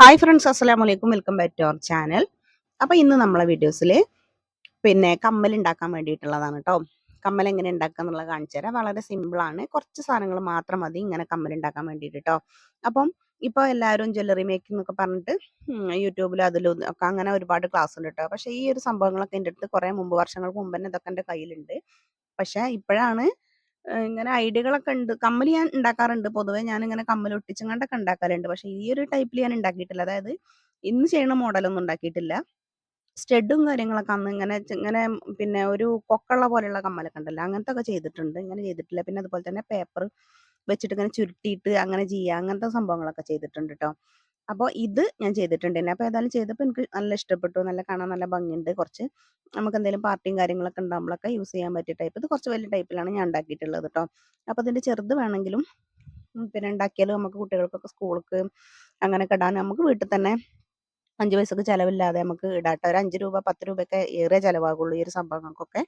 Hi friends അസ്സാം വലൈക്കും welcome back to our channel അപ്പോൾ ഇന്ന് നമ്മളെ വീഡിയോസിൽ പിന്നെ കമ്മൽ ഉണ്ടാക്കാൻ വേണ്ടിയിട്ടുള്ളതാണ് കേട്ടോ കമ്മൽ എങ്ങനെ ഉണ്ടാക്കുക എന്നുള്ളത് കാണിച്ചു തരാം. വളരെ സിമ്പിളാണ് കുറച്ച് സാധനങ്ങൾ മാത്രം മതി ഇങ്ങനെ കമ്മൽ ഉണ്ടാക്കാൻ വേണ്ടിയിട്ട് കേട്ടോ അപ്പം ഇപ്പോൾ എല്ലാവരും ജ്വല്ലറി മേക്കിംഗ് എന്നൊക്കെ പറഞ്ഞിട്ട് യൂട്യൂബിൽ അതിലും ഒക്കെ അങ്ങനെ ഒരുപാട് ക്ലാസ് ഉണ്ട് കേട്ടോ പക്ഷേ ഈ ഒരു സംഭവങ്ങളൊക്കെ എന്റെ അടുത്ത് കുറേ മുമ്പ് വർഷങ്ങൾക്ക് മുമ്പ് തന്നെ ഇതൊക്കെ എന്റെ കയ്യിലുണ്ട്. പക്ഷേ ഇപ്പോഴാണ് ഇങ്ങനെ ഐഡിയകളൊക്കെ ഉണ്ട്. കമ്മൽ ഞാൻ ഉണ്ടാക്കാറുണ്ട്. പൊതുവേ ഞാൻ ഇങ്ങനെ കമ്മൽ ഒട്ടിച്ചും കണ്ടൊക്കെ ഉണ്ടാക്കാറുണ്ട് പക്ഷേ ഈ ഒരു ടൈപ്പിൽ ഞാൻ ഉണ്ടാക്കിയിട്ടില്ല. അതായത് ഇന്ന് ചെയ്യുന്ന മോഡലൊന്നും ഉണ്ടാക്കിയിട്ടില്ല. സ്റ്റെഡും കാര്യങ്ങളൊക്കെ അന്ന് ഇങ്ങനെ ഇങ്ങനെ പിന്നെ ഒരു കൊക്കുള്ള പോലെയുള്ള കമ്മലൊക്കെ ഉണ്ടല്ലോ. അങ്ങനത്തെ ഒക്കെ ചെയ്തിട്ടുണ്ട്. ഇങ്ങനെ ചെയ്തിട്ടില്ല. പിന്നെ അതുപോലെ തന്നെ പേപ്പർ വെച്ചിട്ട് ഇങ്ങനെ ചുരുട്ടിയിട്ട് അങ്ങനെ ചെയ്യുക. അങ്ങനത്തെ സംഭവങ്ങളൊക്കെ ചെയ്തിട്ടുണ്ട് കേട്ടോ അപ്പോൾ ഇത് ഞാൻ ചെയ്തിട്ടുണ്ട് അപ്പോൾ ഏതായാലും ചെയ്തപ്പോൾ എനിക്ക് നല്ല ഇഷ്ടപ്പെട്ടു. നല്ല കാണാൻ നല്ല ഭംഗിയുണ്ട്. കുറച്ച് നമുക്ക് എന്തെങ്കിലും പാർട്ടിയും കാര്യങ്ങളൊക്കെ ഉണ്ടാകുമ്പോഴൊക്കെ യൂസ് ചെയ്യാൻ പറ്റിയ ടൈപ്പ് ഇത് കുറച്ച് വലിയ ടൈപ്പിലാണ് ഞാൻ ഉണ്ടാക്കിയിട്ടുള്ളത് കേട്ടോ അപ്പോൾ ഇതിന്റെ ചെറുത് വേണമെങ്കിലും പിന്നെ ഉണ്ടാക്കിയാലും നമുക്ക് കുട്ടികൾക്കൊക്കെ സ്കൂൾക്ക് അങ്ങനെയൊക്കെ ഇടാൻ നമുക്ക് വീട്ടിൽ തന്നെ അഞ്ച് പൈസക്ക് ചിലവില്ലാതെ നമുക്ക് ഇടാട്ട. ഒരു അഞ്ച് രൂപ പത്ത് രൂപയൊക്കെ ഏറിയ ചിലവാകുള്ളൂ ഈ ഒരു സംഭവങ്ങൾക്കൊക്കെ.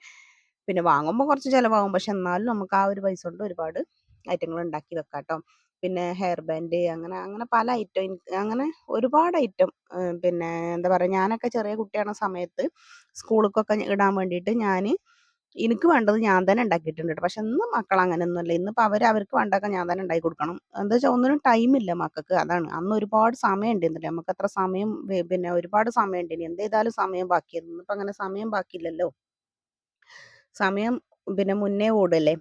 പിന്നെ വാങ്ങുമ്പോൾ കുറച്ച് ചിലവാകും. പക്ഷെ എന്നാലും നമുക്ക് ആ ഒരു പൈസ കൊണ്ട് ഒരുപാട് ഐറ്റങ്ങൾ ഉണ്ടാക്കി വെക്കാം കേട്ടോ പിന്നെ ഹെയർ ബാൻഡ് അങ്ങനെ അങ്ങനെ പല ഐറ്റം അങ്ങനെ ഒരുപാട് ഐറ്റം പിന്നെ എന്താ പറയുക ഞാനൊക്കെ ചെറിയ കുട്ടിയാണ് സമയത്ത് സ്കൂളിലേക്കൊക്കെ ഇടാൻ വേണ്ടിയിട്ട് ഞാൻ എനിക്ക് വേണ്ടത് ഞാൻ തന്നെ ഉണ്ടാക്കിയിട്ടുണ്ട് പക്ഷെ ഇന്ന് മക്കൾ അങ്ങനെയൊന്നുമല്ല ഇന്നിപ്പോൾ അവർ അവർക്ക് വേണ്ടൊക്കെ ഞാൻ തന്നെ ഉണ്ടാക്കി കൊടുക്കണം. എന്താ വെച്ചാൽ ഒന്നിനും ടൈമില്ല മക്കൾക്ക്. അതാണ്. അന്ന് ഒരുപാട് സമയം ഉണ്ടായിരുന്നില്ല നമുക്ക് അത്ര സമയം പിന്നെ ഒരുപാട് സമയം ഉണ്ട് ഇനി എന്ത് ചെയ്താലും സമയം ബാക്കിയായിരുന്നു. ഇന്നിപ്പോൾ അങ്ങനെ സമയം ബാക്കിയില്ലല്ലോ. സമയം പിന്നെ മുന്നേ ഓടല്ലേ?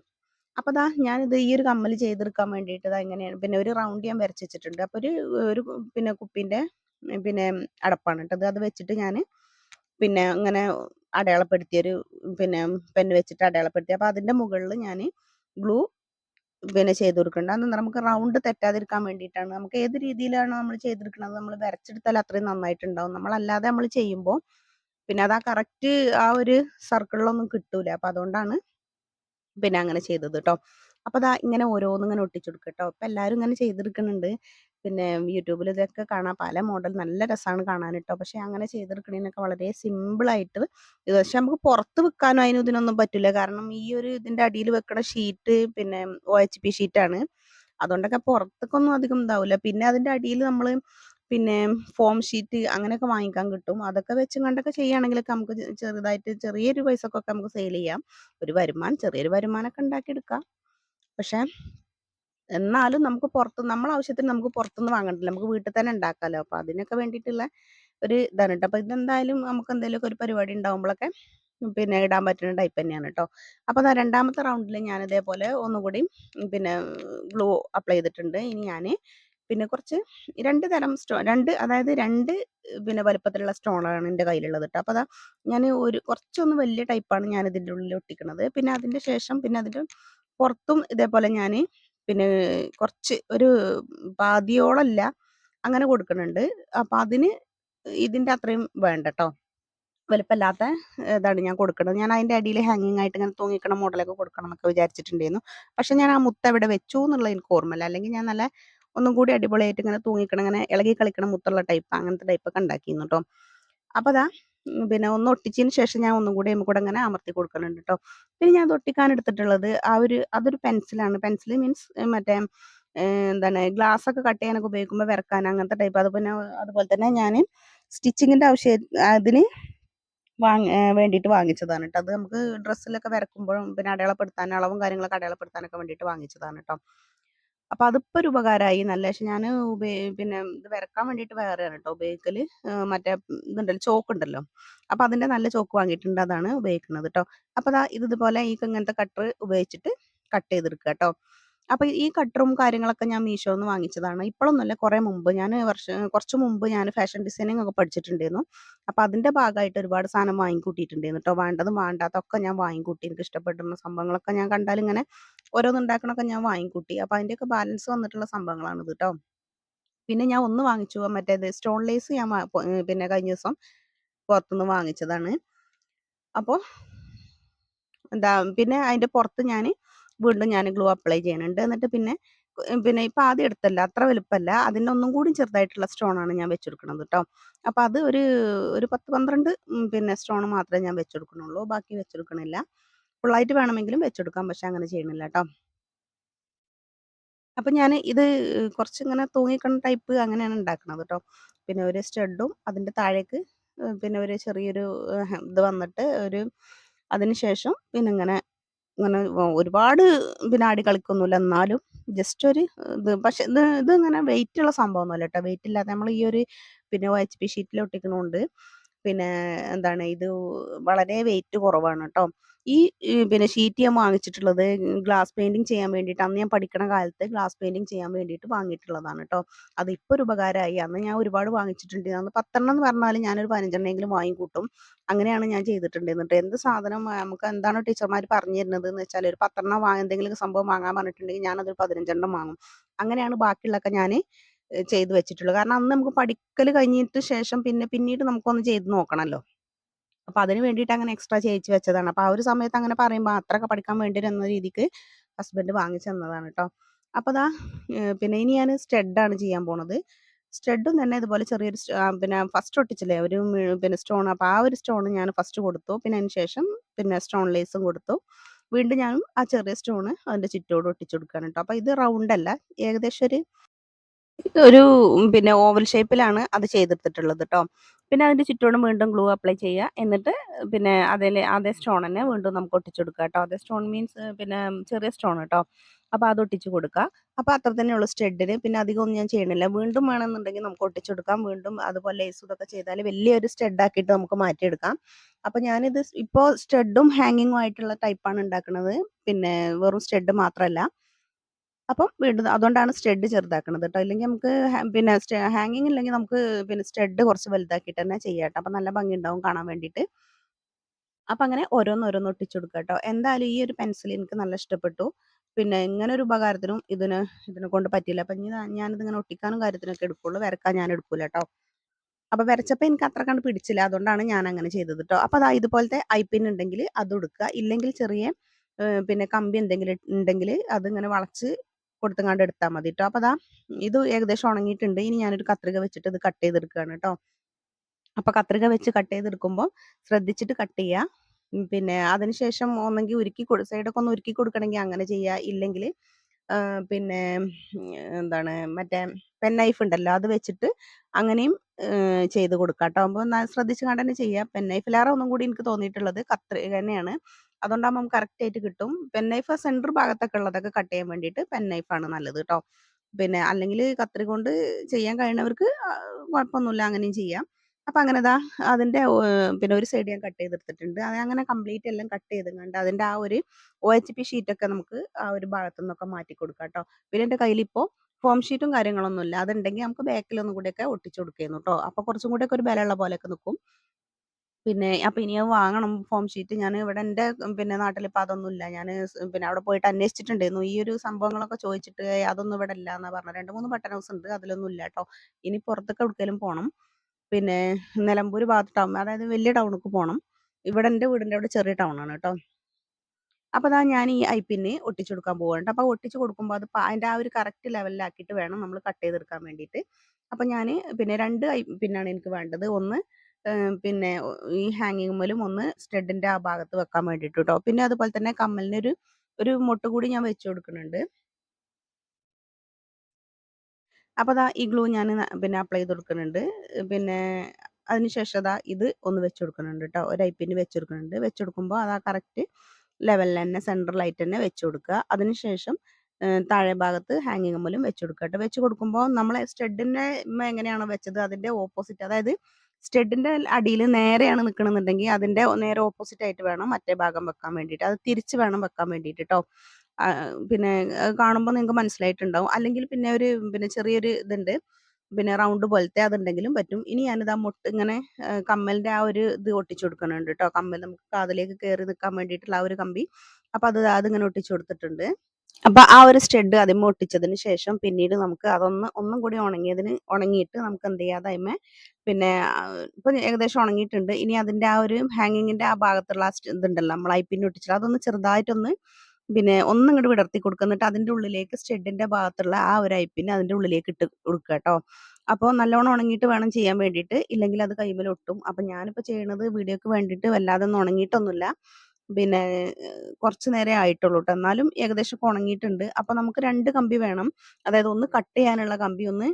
അപ്പോൾ ദാ ഞാനിത് ഈ ഒരു കമ്മൽ ചെയ്തെടുക്കാൻ വേണ്ടിയിട്ട് ഇതാ ഇങ്ങനെയാണ്. പിന്നെ ഒരു റൗണ്ട് ഞാൻ വരച്ച് വെച്ചിട്ടുണ്ട്. അപ്പോൾ ഒരു ഒരു പിന്നെ കുപ്പിന്റെ പിന്നെ അടപ്പാണ് കേട്ടത് അത് വെച്ചിട്ട് ഞാൻ പിന്നെ ഇങ്ങനെ അടയാളപ്പെടുത്തിയൊരു പിന്നെ പെൻ വെച്ചിട്ട് അടയാളപ്പെടുത്തി. അപ്പോൾ അതിന്റെ മുകളിൽ ഞാൻ ഗ്ലൂ പിന്നെ ചെയ്ത് കൊടുക്കേണ്ടത് അതെന്താ നമുക്ക് റൗണ്ട് തെറ്റാതിരിക്കാൻ വേണ്ടിയിട്ടാണ്. നമുക്ക് ഏത് രീതിയിലാണ് നമ്മൾ ചെയ്തെടുക്കുന്നത് നമ്മൾ വരച്ചെടുത്താൽ അത്രയും നന്നായിട്ടുണ്ടാവും. നമ്മളല്ലാതെ നമ്മൾ ചെയ്യുമ്പോൾ പിന്നെ അത് ആ കറക്റ്റ് ആ ഒരു സർക്കിളിലൊന്നും കിട്ടൂല. അപ്പോൾ അതുകൊണ്ടാണ് പിന്നെ അങ്ങനെ ചെയ്തത് കേട്ടോ അപ്പോൾ ദാ ഇങ്ങനെ ഓരോന്നും ഇങ്ങനെ ഒട്ടിച്ചു കൊടുക്കുക കേട്ടോ അപ്പോൾ എല്ലാവരും ഇങ്ങനെ ചെയ്തെടുക്കുന്നുണ്ട് പിന്നെ യൂട്യൂബിൽ ഇതൊക്കെ കാണാം. പല മോഡൽ നല്ല രസമാണ് കാണാൻ കേട്ടോ പക്ഷേ അങ്ങനെ ചെയ്തെടുക്കണതിനൊക്കെ വളരെ സിമ്പിളായിട്ട് ഇത് പക്ഷെ നമുക്ക് പുറത്ത് വെക്കാനോ അതിനും ഇതിനൊന്നും പറ്റില്ല കാരണം ഈ ഒരു ഇതിന്റെ അടിയിൽ വെക്കണ ഷീറ്റ് പിന്നെ ഒ എച്ച് പി ഷീറ്റാണ് അതുകൊണ്ടൊക്കെ പുറത്തേക്കൊന്നും അധികം ഉണ്ടാവില്ല പിന്നെ അതിന്റെ അടിയിൽ നമ്മൾ പിന്നെ ഫോം ഷീറ്റ് അങ്ങനെയൊക്കെ വാങ്ങിക്കാൻ കിട്ടും. അതൊക്കെ വെച്ചും കണ്ടൊക്കെ ചെയ്യുകയാണെങ്കിലൊക്കെ നമുക്ക് ചെറുതായിട്ട് ചെറിയൊരു പൈസക്കൊക്കെ നമുക്ക് സെയിൽ ചെയ്യാം. ഒരു വരുമാനം ചെറിയൊരു വരുമാനമൊക്കെ ഉണ്ടാക്കിയെടുക്കാം. പക്ഷെ എന്നാലും നമുക്ക് പുറത്ത് നമ്മളെ ആവശ്യത്തിന് നമുക്ക് പുറത്തുനിന്ന് വാങ്ങണ്ടല്ലോ. നമുക്ക് വീട്ടിൽ തന്നെ ഉണ്ടാക്കാമല്ലോ. അപ്പോൾ അതിനൊക്കെ വേണ്ടിയിട്ടുള്ള ഒരു ഇതാണ് കേട്ടോ. അപ്പോൾ ഇതെന്തായാലും നമുക്ക് എന്തെങ്കിലുമൊക്കെ ഒരു പരിപാടി ഉണ്ടാകുമ്പോഴൊക്കെ പിന്നെ ഇടാൻ പറ്റുന്ന ടൈപ്പ് തന്നെയാണ് കേട്ടോ. അപ്പോൾ അതാ രണ്ടാമത്തെ റൗണ്ടിൽ ഞാൻ ഇതേപോലെ ഒന്നുകൂടി പിന്നെ ഗ്ലൂ അപ്ലൈ ചെയ്തിട്ടുണ്ട്. ഇനി ഞാൻ പിന്നെ കുറച്ച് രണ്ട് തരം സ്റ്റോ രണ്ട് അതായത് രണ്ട് പിന്നെ വലുപ്പത്തിലുള്ള സ്റ്റോണാണ് എന്റെ കയ്യിലുള്ളത് കേട്ടോ അപ്പോൾ അതാ ഞാൻ ഒരു കുറച്ചൊന്ന് വലിയ ടൈപ്പാണ് ഞാൻ ഇതിന്റെ ഉള്ളിൽ ഒട്ടിക്കുന്നത് പിന്നെ അതിന്റെ ശേഷം പിന്നെ അതിന്റെ പുറത്തും ഇതേപോലെ ഞാൻ പിന്നെ കുറച്ച് ഒരു പാതിയോളമല്ല അങ്ങനെ കൊടുക്കുന്നുണ്ട്. അപ്പോൾ അതിന് ഇതിന്റെ അത്രയും വേണ്ട കേട്ടോ വലുപ്പമില്ലാത്ത ഇതാണ് ഞാൻ കൊടുക്കുന്നത് ഞാൻ അതിന്റെ അടിയിൽ ഹാങ്ങിങ് ആയിട്ട് ഇങ്ങനെ തൂങ്ങിക്കണ മോഡലൊക്കെ കൊടുക്കണം എന്നൊക്കെ വിചാരിച്ചിട്ടുണ്ടായിരുന്നു. പക്ഷെ ഞാൻ ആ മുത്ത് എവിടെ വെച്ചു എന്നുള്ളത് എനിക്ക് ഓർമ്മയില്ല. അല്ലെങ്കിൽ ഞാൻ നല്ല ഒന്നും കൂടി അടിപൊളിയായിട്ട് ഇങ്ങനെ തൂങ്ങിക്കണം ഇങ്ങനെ ഇളകി കളിക്കണം മുത്തുള്ള ടൈപ്പ് അങ്ങനത്തെ ടൈപ്പൊക്കെ ഉണ്ടാക്കിയിരുന്നു കേട്ടോ അപ്പോൾ അതാ പിന്നെ ഒന്ന് ഒട്ടിച്ചതിന് ശേഷം ഞാൻ ഒന്നും കൂടി നമുക്കൂടെ ഇങ്ങനെ അമർത്തി കൊടുക്കുന്നുണ്ട് കേട്ടോ പിന്നെ ഞാൻ അത് ഒട്ടിക്കാൻ എടുത്തിട്ടുള്ളത് ആ ഒരു അതൊരു പെൻസിലാണ്. പെൻസിൽ മീൻസ് മറ്റേ എന്താണ് ഗ്ലാസ് ഒക്കെ കട്ട് ചെയ്യാനൊക്കെ ഉപയോഗിക്കുമ്പോൾ വരക്കാൻ അങ്ങനത്തെ ടൈപ്പ് അതുപോലെ അതുപോലെ തന്നെ ഞാൻ സ്റ്റിച്ചിങ്ങിന്റെ ആവശ്യം അതിന് വാങ്ങ വേണ്ടിയിട്ട് വാങ്ങിച്ചതാണ് കേട്ടോ അത് നമുക്ക് ഡ്രസ്സിലൊക്കെ വരക്കുമ്പോഴും പിന്നെ അടയാളപ്പെടുത്താൻ അളവും കാര്യങ്ങളൊക്കെ അടയാളപ്പെടുത്താനൊക്കെ വേണ്ടിയിട്ട് വാങ്ങിച്ചതാണ് കേട്ടോ അപ്പോൾ അതിപ്പോ ഒരു ഉപകാരമായി നല്ല പക്ഷെ ഞാൻ പിന്നെ ഇത് വരക്കാൻ വേണ്ടിട്ട് വേറെയാണ് കേട്ടോ ഉപയോഗിക്കൽ. മറ്റേ ഇതുണ്ടല്ലോ ചോക്ക് ഉണ്ടല്ലോ. അപ്പൊ അതിന്റെ നല്ല ചോക്ക് വാങ്ങിയിട്ടുണ്ട്. അതാണ് ഉപയോഗിക്കുന്നത് കേട്ടോ. അപ്പൊ ദാ ഇത് ഇതുപോലെ ഈ ഇങ്ങനത്തെ കട്ടർ ഉപയോഗിച്ചിട്ട് കട്ട് ചെയ്തെടുക്കുക കേട്ടോ. അപ്പോൾ ഈ കട്ടറും കാര്യങ്ങളൊക്കെ ഞാൻ മീഷോന്ന് വാങ്ങിച്ചതാണ്. ഇപ്പോഴൊന്നുമല്ല കുറെ മുമ്പ്. ഞാൻ വർഷം കുറച്ച് മുമ്പ് ഞാൻ ഫാഷൻ ഡിസൈനിങ് ഒക്കെ പഠിച്ചിട്ടുണ്ടായിരുന്നു. അപ്പൊ അതിന്റെ ഭാഗമായിട്ട് ഒരുപാട് സാധനം വാങ്ങിക്കൂട്ടിയിട്ടുണ്ടായിരുന്നു കേട്ടോ വേണ്ടതും വേണ്ടാത്തൊക്കെ ഞാൻ വാങ്ങിക്കൂട്ടി. എനിക്ക് ഇഷ്ടപ്പെടുന്ന സംഭവങ്ങളൊക്കെ ഞാൻ കണ്ടാൽ ഇങ്ങനെ ഓരോന്നുണ്ടാക്കണമൊക്കെ ഞാൻ വാങ്ങിക്കൂട്ടി. അപ്പോൾ ഒക്കെ ബാലൻസ് വന്നിട്ടുള്ള സംഭവങ്ങളാണ് ഇത് കേട്ടോ പിന്നെ ഞാൻ ഒന്ന് വാങ്ങിച്ചു മറ്റേത് സ്റ്റോൺ ലേസ് ഞാൻ പിന്നെ കഴിഞ്ഞ ദിവസം പുറത്തുനിന്ന് വാങ്ങിച്ചതാണ്. അപ്പോൾ എന്താ പിന്നെ അതിന്റെ പുറത്ത് ഞാൻ വീണ്ടും ഞാൻ ഗ്ലൂ അപ്ലൈ ചെയ്യുന്നുണ്ട് എന്നിട്ട് പിന്നെ പിന്നെ ഇപ്പം ആദ്യം എടുത്തല്ല അത്ര വലുപ്പമല്ല അതിന്റെ ഒന്നും കൂടി ചെറുതായിട്ടുള്ള സ്റ്റോണാണ് ഞാൻ വെച്ചെടുക്കുന്നത് കേട്ടോ അപ്പോൾ അത് ഒരു ഒരു പത്ത് പന്ത്രണ്ട് പിന്നെ സ്റ്റോൺ മാത്രമേ ഞാൻ വെച്ചെടുക്കണുള്ളൂ. ബാക്കി വെച്ചെടുക്കണില്ല. ഫുള്ളായിട്ട് വേണമെങ്കിലും വെച്ചെടുക്കാം പക്ഷെ അങ്ങനെ ചെയ്യണില്ല കേട്ടോ അപ്പം ഞാൻ ഇത് കുറച്ച് ഇങ്ങനെ തൂങ്ങിക്കണ ടൈപ്പ് അങ്ങനെയാണ് ഉണ്ടാക്കുന്നത് കേട്ടോ പിന്നെ ഒരു സ്റ്റഡും അതിന്റെ താഴേക്ക് പിന്നെ ഒരു ചെറിയൊരു ഇത് വന്നിട്ട് ഒരു അതിന് ശേഷം പിന്നെ ഇങ്ങനെ ഇങ്ങനെ ഒ ഒരുപാട് പിന്നെ കളിക്കൊന്നുമില്ല. എന്നാലും ജസ്റ്റ് ഒരു ഇത് പക്ഷെ ഇത് ഇത് ഇങ്ങനെ വെയിറ്റ് ഉള്ള സംഭവമൊന്നുമല്ല കേട്ടോ വെയിറ്റ് ഇല്ലാതെ നമ്മൾ ഈ ഒരു പിന്നെ എച്ച് പി ഷീറ്റിൽ ഒട്ടിക്കണോണ്ട് പിന്നെ എന്താണ് ഇത് വളരെ വെയിറ്റ് കുറവാണ് കേട്ടോ ഈ പിന്നെ ഷീറ്റ് ഞാൻ വാങ്ങിച്ചിട്ടുള്ളത് ഗ്ലാസ് പെയിന്റിംഗ് ചെയ്യാൻ വേണ്ടിയിട്ട് അന്ന് ഞാൻ പഠിക്കണ കാലത്ത് ഗ്ലാസ് പെയിന്റിംഗ് ചെയ്യാൻ വേണ്ടിയിട്ട് വാങ്ങിയിട്ടുള്ളതാണ് കേട്ടോ അത് ഇപ്പൊ ഒരു ഉപകാരമായി. അന്ന് ഞാൻ ഒരുപാട് വാങ്ങിച്ചിട്ടുണ്ട്. അന്ന് 10 എന്ന് പറഞ്ഞാൽ ഞാനൊരു 15 വാങ്ങിക്കൂട്ടും. അങ്ങനെയാണ് ഞാൻ ചെയ്തിട്ടുണ്ട് എന്നിട്ട് എന്ത് സാധനം നമുക്ക് എന്താണോ ടീച്ചർമാർ പറഞ്ഞു തരുന്നത് എന്ന് വെച്ചാൽ ഒരു 10 വാ എന്തെങ്കിലും സംഭവം വാങ്ങാൻ പറഞ്ഞിട്ടുണ്ടെങ്കിൽ ഞാനതൊരു 15 വാങ്ങും. അങ്ങനെയാണ് ബാക്കിയുള്ളതൊക്കെ ഏഹ് ചെയ്ത് വെച്ചിട്ടുള്ളൂ കാരണം അന്ന് നമുക്ക് പഠിക്കൽ കഴിഞ്ഞിട്ട് ശേഷം പിന്നെ പിന്നീട് നമുക്കൊന്ന് ചെയ്ത് നോക്കണല്ലോ. അപ്പൊ അതിന് വേണ്ടിയിട്ട് അങ്ങനെ എക്സ്ട്രാ ചെയ്യിച്ച് വെച്ചതാണ്. അപ്പൊ ആ ഒരു സമയത്ത് അങ്ങനെ പറയുമ്പോൾ അത്രയൊക്കെ പഠിക്കാൻ വേണ്ടി എന്ന രീതിക്ക് ഹസ്ബൻഡ് വാങ്ങിച്ചു തന്നതാണ് കേട്ടോ അപ്പൊ അതാ പിന്നെ ഇനി ഞാൻ സ്റ്റെഡാണ് ചെയ്യാൻ പോണത്. സ്റ്റെഡും തന്നെ ഇതുപോലെ ചെറിയൊരു പിന്നെ ഫസ്റ്റ് ഒട്ടിച്ചില്ലേ ഒരു പിന്നെ സ്റ്റോൺ അപ്പൊ ആ ഒരു സ്റ്റോൺ ഞാൻ ഫസ്റ്റ് കൊടുത്തു. പിന്നെ അതിന് ശേഷം പിന്നെ സ്റ്റോൺ ലേസും കൊടുത്തു. വീണ്ടും ഞാൻ ആ ചെറിയ സ്റ്റോണ് അതിന്റെ ചുറ്റോട് ഒട്ടിച്ചു കൊടുക്കാണ് ട്ടോ. അപ്പൊ ഇത് റൗണ്ട് അല്ല. ഏകദേശം ഒരു ഒരു പിന്നെ ഓവൽ ഷേപ്പിലാണ് അത് ചെയ്തെടുത്തിട്ടുള്ളത് കേട്ടോ പിന്നെ അതിന്റെ ചുറ്റോടും വീണ്ടും ഗ്ലൂ അപ്ലൈ ചെയ്യുക. എന്നിട്ട് പിന്നെ അതിൽ അതേ സ്റ്റോൺ തന്നെ വീണ്ടും നമുക്ക് ഒട്ടിച്ചു കൊടുക്കുക കേട്ടോ അതേ സ്റ്റോൺ മീൻസ് പിന്നെ ചെറിയ സ്റ്റോൺ കേട്ടോ അപ്പൊ അത് ഒട്ടിച്ചു കൊടുക്കുക. അപ്പൊ അത്ര തന്നെയുള്ള സ്റ്റെഡിന്. പിന്നെ അധികമൊന്നും ഞാൻ ചെയ്യണില്ല. വീണ്ടും വേണമെന്നുണ്ടെങ്കിൽ നമുക്ക് ഒട്ടിച്ചു കൊടുക്കാം. വീണ്ടും അതുപോലെ ലേസും ചെയ്താൽ വലിയൊരു സ്റ്റെഡ് ആക്കിയിട്ട് നമുക്ക് മാറ്റിയെടുക്കാം. അപ്പൊ ഞാനിത് ഇപ്പോ സ്റ്റെഡും ഹാങ്ങിങ്ങും ആയിട്ടുള്ള ടൈപ്പാണ് ഉണ്ടാക്കുന്നത്. പിന്നെ വെറും സ്റ്റെഡ് മാത്രമല്ല. അപ്പം വീണ്ടും അതുകൊണ്ടാണ് സ്റ്റെഡ് ചെറുതാക്കുന്നത് കേട്ടോ ഇല്ലെങ്കിൽ നമുക്ക് പിന്നെ ഹാങ്ങിങ് ഇല്ലെങ്കിൽ നമുക്ക് പിന്നെ സ്റ്റെഡ് കുറച്ച് വലുതാക്കിയിട്ട് തന്നെ ചെയ്യാം ട്ടോ. അപ്പൊ നല്ല ഭംഗിയുണ്ടാവും കാണാൻ വേണ്ടിയിട്ട്. അപ്പൊ അങ്ങനെ ഓരോന്നോരോന്ന് ഓരോന്ന് ഒട്ടിച്ചു കൊടുക്കുക കേട്ടോ എന്തായാലും ഈ ഒരു പെൻസിൽ എനിക്ക് നല്ല ഇഷ്ടപ്പെട്ടു. പിന്നെ ഇങ്ങനെ ഒരു ഉപകാരത്തിനും ഇതിന് ഇതിനെ കൊണ്ട് പറ്റിയില്ല. അപ്പൊ ഇനി ഞാനിത് ഇങ്ങനെ ഒട്ടിക്കാനും കാര്യത്തിനൊക്കെ എടുക്കുള്ളൂ. വരക്കാൻ ഞാൻ എടുക്കൂല കേട്ടോ അപ്പൊ വരച്ചപ്പോൾ എനിക്ക് അത്ര കണ്ട് പിടിച്ചില്ല. അതുകൊണ്ടാണ് ഞാൻ അങ്ങനെ ചെയ്തത് കേട്ടോ അപ്പൊ അതാ ഇതുപോലത്തെ ഐ പിൻ ഉണ്ടെങ്കിൽ അത് എടുക്കുക. ഇല്ലെങ്കിൽ ചെറിയ പിന്നെ കമ്പി എന്തെങ്കിലും ഉണ്ടെങ്കിൽ അതിങ്ങനെ വളച്ച് കൊടുത്തങ്ങാണ്ട് എടുത്താൽ മതി കേട്ടോ അപ്പൊ അതാ ഇത് ഏകദേശം ഉണങ്ങിയിട്ടുണ്ട്. ഇനി ഞാനൊരു കത്രിക വെച്ചിട്ട് ഇത് കട്ട് ചെയ്തെടുക്കുകയാണ് കേട്ടോ അപ്പൊ കത്രിക വെച്ച് കട്ട് ചെയ്തെടുക്കുമ്പോൾ ശ്രദ്ധിച്ചിട്ട് കട്ട് ചെയ്യുക. പിന്നെ അതിനുശേഷം ഒന്നെങ്കിൽ ഉരുക്കി സൈഡൊക്കെ ഒന്ന് ഉരുക്കി കൊടുക്കണമെങ്കിൽ അങ്ങനെ ചെയ്യുക. ഇല്ലെങ്കിൽ പിന്നെ എന്താണ് മറ്റേ പെൻ നൈഫ് ഉണ്ടല്ലോ അത് വെച്ചിട്ട് അങ്ങനെയും ചെയ്ത് കൊടുക്കാം കേട്ടോ അപ്പോൾ ശ്രദ്ധിച്ച് തന്നെ ചെയ്യുക. പെൻ നൈഫിലേറെ ഒന്നും കൂടി എനിക്ക് തോന്നിയിട്ടുള്ളത് കത്രിക തന്നെയാണ്. അതുകൊണ്ടാകുമ്പോൾ നമുക്ക് കറക്റ്റ് ആയിട്ട് കിട്ടും. പെൻ നൈഫ് സെന്റർ ഭാഗത്തൊക്കെ ഉള്ളതൊക്കെ കട്ട് ചെയ്യാൻ വേണ്ടിയിട്ട് പെൻ നൈഫാണ് നല്ലത് കേട്ടോ പിന്നെ അല്ലെങ്കിൽ കത്രി കൊണ്ട് ചെയ്യാൻ കഴിയുന്നവർക്ക് കുഴപ്പമൊന്നുമില്ല അങ്ങനെയും ചെയ്യാം. അപ്പൊ അങ്ങനെ ഇതാ അതിന്റെ പിന്നെ ഒരു സൈഡ് ഞാൻ കട്ട് ചെയ്തെടുത്തിട്ടുണ്ട്. അത് അങ്ങനെ കംപ്ലീറ്റ് എല്ലാം കട്ട് ചെയ്ത് കണ്ട് അതിന്റെ ആ ഒരു ഒ എച്ച് ഒഎച്ച്പി ഷീറ്റൊക്കെ നമുക്ക് ആ ഒരു ഭാഗത്തു നിന്നൊക്കെ മാറ്റി കൊടുക്കാം കേട്ടോ പിന്നെ എന്റെ കയ്യിലിപ്പോ ഫോം ഷീറ്റും കാര്യങ്ങളൊന്നുമില്ല. അതുണ്ടെങ്കിൽ നമുക്ക് ബാക്കിലൊന്നും കൂടിയൊക്കെ ഒട്ടിച്ചു കൊടുക്കുന്നു കേട്ടോ അപ്പൊ കുറച്ചും കൂടിയൊക്കെ ഒരു ബലമുള്ള പോലെയൊക്കെ നിക്കും. പിന്നെ അപ്പൊ ഇനി അത് വാങ്ങണം ഫോം ഷീറ്റ്. ഞാൻ ഇവിടെ എന്റെ പിന്നെ നാട്ടിൽ ഇപ്പൊ അതൊന്നും ഇല്ല. ഞാൻ പിന്നെ അവിടെ പോയിട്ട് അന്വേഷിച്ചിട്ടുണ്ടായിരുന്നു. ഈ ഒരു സംഭവങ്ങളൊക്കെ ചോദിച്ചിട്ട് അതൊന്നും ഇവിടെ ഇല്ല എന്നാ പറഞ്ഞത്. 2, 3 ബട്ടൺ ഹൗസ് ഉണ്ട്. അതിലൊന്നും ഇല്ല കേട്ടോ ഇനി പുറത്തൊക്കെ എവിടേക്കെങ്കിലും പോണം. പിന്നെ നിലമ്പൂർ ടൗൺ അതായത് വലിയ ടൗണിക്ക് പോണം. ഇവിടെ എന്റെ വീടിന്റെ അവിടെ ചെറിയ ടൗൺ ആണ് ട്ടോ. അപ്പൊ അതാ ഞാൻ ഈ ഐ പിന്നെ ഒട്ടിച്ചു കൊടുക്കാൻ പോവാണ് അപ്പോൾ അപ്പൊ ഒട്ടിച്ചു കൊടുക്കുമ്പോൾ അത് അതിന്റെ ആ ഒരു കറക്റ്റ് ലെവലിലാക്കിയിട്ട് വേണം നമ്മൾ കട്ട് ചെയ്തെടുക്കാൻ വേണ്ടിയിട്ട്. അപ്പൊ ഞാൻ പിന്നെ രണ്ട് ഐ പിന്നാണ് എനിക്ക് വേണ്ടത്. ഒന്ന് പിന്നെ ഈ ഹാങ്ങിങ് ഹാങ്ങിങ്മേലും ഒന്ന് സ്റ്റഡിന്റെ ആ ഭാഗത്ത് വെക്കാൻ വേണ്ടിട്ട് കേട്ടോ പിന്നെ അതുപോലെ തന്നെ കമ്മലിനൊരു ഒരു മൊട്ട് കൂടി ഞാൻ വെച്ചു കൊടുക്കുന്നുണ്ട്. അപ്പൊ അതാ ഈ ഗ്ലൂ ഞാൻ പിന്നെ അപ്ലൈ ചെയ്ത് കൊടുക്കുന്നുണ്ട്. പിന്നെ അതിനുശേഷം അതാ ഇത് ഒന്ന് വെച്ച് കൊടുക്കുന്നുണ്ട് കേട്ടോ ഒരു ഐപ്പിന് വെച്ച് കൊടുക്കുന്നുണ്ട്. വെച്ച് കൊടുക്കുമ്പോൾ അതാ കറക്റ്റ് ലെവലിൽ തന്നെ സെൻട്രലായിട്ട് തന്നെ വെച്ച് കൊടുക്കുക. അതിനുശേഷം താഴെ ഭാഗത്ത് ഹാങ്ങിങ് മൂലം വെച്ച് കൊടുക്കുക കേട്ടോ വെച്ച് കൊടുക്കുമ്പോൾ നമ്മളെ സ്റ്റെഡിന്റെ എങ്ങനെയാണോ വെച്ചത് അതിന്റെ ഓപ്പോസിറ്റ് അതായത് സ്റ്റഡിന്റെ അടിയിൽ നേരെയാണ് നിൽക്കണമെന്നുണ്ടെങ്കിൽ അതിന്റെ നേരെ ഓപ്പോസിറ്റ് ആയിട്ട് വേണം മറ്റേ ഭാഗം വെക്കാൻ വേണ്ടിയിട്ട്. അത് തിരിച്ച് വേണം വെക്കാൻ വേണ്ടിയിട്ട് കേട്ടോ പിന്നെ കാണുമ്പോൾ നിങ്ങൾക്ക് മനസ്സിലായിട്ടുണ്ടാവും. അല്ലെങ്കിൽ പിന്നെ ഒരു പിന്നെ ചെറിയൊരു ഇതുണ്ട്. പിന്നെ റൗണ്ട് പോലത്തെ അതുണ്ടെങ്കിലും പറ്റും. ഇനി ഞാനിത് ആ മുട്ട് ഇങ്ങനെ കമ്മലിന്റെ ആ ഒരു ഇത് ഒട്ടിച്ചു കൊടുക്കണുണ്ട് കേട്ടോ കമ്മൽ നമുക്ക് കാതിലേക്ക് കയറി നിൽക്കാൻ വേണ്ടിയിട്ടുള്ള ആ ഒരു കമ്പി. അപ്പൊ അത് അതിങ്ങനെ ഒട്ടിച്ചു കൊടുത്തിട്ടുണ്ട്. അപ്പൊ ആ ഒരു സ്റ്റെഡ് അതിമ ഒട്ടിച്ചതിന് ശേഷം പിന്നീട് നമുക്ക് അതൊന്ന് ഒന്നും കൂടി ഉണങ്ങിയതിന് ഉണങ്ങിയിട്ട് നമുക്ക് എന്ത് ചെയ്യാം അതിന്മേൽ പിന്നെ ഇപ്പൊ ഏകദേശം ഉണങ്ങിയിട്ടുണ്ട്. ഇനി അതിന്റെ ആ ഒരു ഹാങ്ങിങ്ങിന്റെ ആ ഭാഗത്തുള്ള ഇതുണ്ടല്ലോ നമ്മൾ ഐ പിന്നെ ഒട്ടിച്ചത് അതൊന്ന് ചെറുതായിട്ടൊന്ന് പിന്നെ ഒന്നും ഇങ്ങട് വിടർത്തി കൊടുക്കുക. എന്നിട്ട് അതിന്റെ ഉള്ളിലേക്ക് സ്റ്റെഡിന്റെ ഭാഗത്തുള്ള ആ ഒരു ഐ പിൻ അതിന്റെ ഉള്ളിലേക്ക് ഇട്ട് കൊടുക്കുക കേട്ടോ അപ്പോൾ നല്ലോണം ഉണങ്ങിയിട്ട് വേണം ചെയ്യാൻ വേണ്ടിയിട്ട്. ഇല്ലെങ്കിൽ അത് കൈമേലൊട്ടും. അപ്പൊ ഞാനിപ്പോ ചെയ്യണത് വീഡിയോക്ക് വേണ്ടിയിട്ട് വല്ലാതെ ഒന്നും ഉണങ്ങിയിട്ടൊന്നുമില്ല. പിന്നെ കുറച്ച് നേരേ ആയിട്ടുള്ളൂ കേട്ടോ എന്നാലും ഏകദേശം ഉണങ്ങിയിട്ടുണ്ട്. അപ്പൊ നമുക്ക് രണ്ട് കമ്പി വേണം. അതായത് ഒന്ന് കട്ട് ചെയ്യാനുള്ള കമ്പി, ഒന്ന്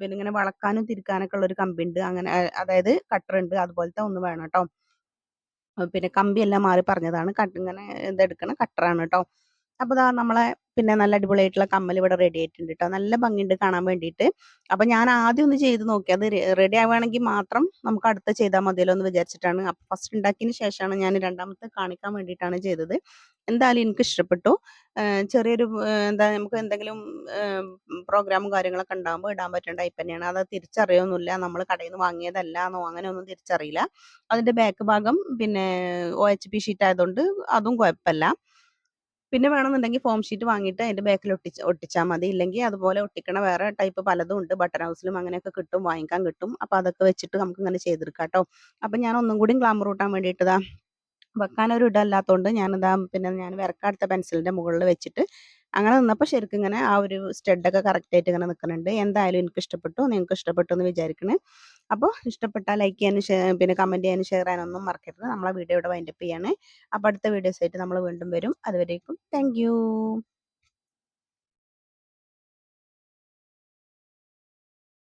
പിന്നെ ഇങ്ങനെ വളക്കാനും തിരിക്കാനൊക്കെ ഉള്ള ഒരു കമ്പി ഉണ്ട് അങ്ങനെ അതായത് കട്ടർ ഉണ്ട് അതുപോലത്തെ ഒന്ന് വേണം കേട്ടോ പിന്നെ കമ്പി എല്ലാം മാറി പറഞ്ഞതാണ്. കട്ട് ഇങ്ങനെ ഇതെടുക്കണ കട്ടറാണ് ട്ടോ. അപ്പൊ ദാ നമ്മളെ പിന്നെ നല്ല അടിപൊളിയായിട്ടുള്ള കമ്മൽ ഇവിടെ റെഡി ആയിട്ടുണ്ട് കേട്ടോ നല്ല ഭംഗിയുണ്ട് കാണാൻ വേണ്ടിയിട്ട്. അപ്പൊ ഞാൻ ആദ്യം ഒന്ന് ചെയ്ത് നോക്കി. അത് റെഡി ആവുകയാണെങ്കിൽ മാത്രം നമുക്ക് അടുത്ത ചെയ്താൽ മതിയല്ലോ എന്ന് വിചാരിച്ചിട്ടാണ്. അപ്പൊ ഫസ്റ്റ് ഉണ്ടാക്കിയതിന് ശേഷമാണ് ഞാൻ രണ്ടാമത്തെ കാണിക്കാൻ വേണ്ടിയിട്ടാണ് ചെയ്തത്. എന്തായാലും എനിക്ക് ഇഷ്ടപ്പെട്ടു. ചെറിയൊരു എന്താ നമുക്ക് എന്തെങ്കിലും പ്രോഗ്രാമും കാര്യങ്ങളൊക്കെ ഉണ്ടാകുമ്പോൾ ഇടാൻ പറ്റുന്ന ടൈപ്പ് തന്നെയാണ്. അത് തിരിച്ചറിയൊന്നുമില്ല. നമ്മൾ കടയിൽ നിന്ന് വാങ്ങിയതല്ല എന്നോ അങ്ങനെ ഒന്നും തിരിച്ചറിയില്ല. അതിന്റെ ബാക്ക് ഭാഗം പിന്നെ ഒ എച്ച് പി ഷീറ്റ് ആയതുകൊണ്ട് അതും കുഴപ്പല്ല. പിന്നെ വേണമെന്നുണ്ടെങ്കിൽ ഫോം ഷീറ്റ് വാങ്ങിയിട്ട് അതിന്റെ ബാക്കിൽ ഒട്ടിച്ച് ഒട്ടിച്ചാൽ മതി. ഇല്ലെങ്കിൽ അതുപോലെ ഒട്ടിക്കണ വേറെ ടൈപ്പ് പലതും ഉണ്ട്. ബട്ടൺ ഹൗസിലും അങ്ങനെയൊക്കെ കിട്ടും. വാങ്ങിക്കാൻ കിട്ടും. അപ്പൊ അതൊക്കെ വെച്ചിട്ട് നമുക്ക് ഇങ്ങനെ ചെയ്തെടുക്കാം കേട്ടോ അപ്പൊ ഞാൻ ഒന്നും കൂടി ഗ്ലാമർ കൂട്ടാൻ വേണ്ടിയിട്ടതാ വെക്കാനൊരു ഇടമല്ലാത്തതുകൊണ്ട് ഞാനിതാ പിന്നെ ഞാൻ വിറക്കടുത്ത പെൻസിലിന്റെ മുകളിൽ വെച്ചിട്ട് അങ്ങനെ നിന്നപ്പോൾ ശരിക്കും ഇങ്ങനെ ആ ഒരു സ്റ്റെഡൊക്കെ കറക്റ്റ് ആയിട്ട് ഇങ്ങനെ നിൽക്കുന്നുണ്ട്. എന്തായാലും എനിക്ക് ഇഷ്ടപ്പെട്ടു. നിങ്ങൾക്ക് ഇഷ്ടപ്പെട്ടു എന്ന് വിചാരിക്കണേ അപ്പോൾ ഇഷ്ടപ്പെട്ടാൽ ലൈക്ക് ചെയ്യാനും പിന്നെ കമന്റ് ചെയ്യാനും ഷെയർ ചെയ്യാനൊന്നും മറക്കരുത്. നമ്മളെ വീഡിയോ ഇവിടെ വൈൻഡപ്പ് ചെയ്യാണ്. അപ്പോൾ അടുത്ത വീഡിയോസായിട്ട് നമ്മൾ വീണ്ടും വരും. അതുവരേക്കും താങ്ക്.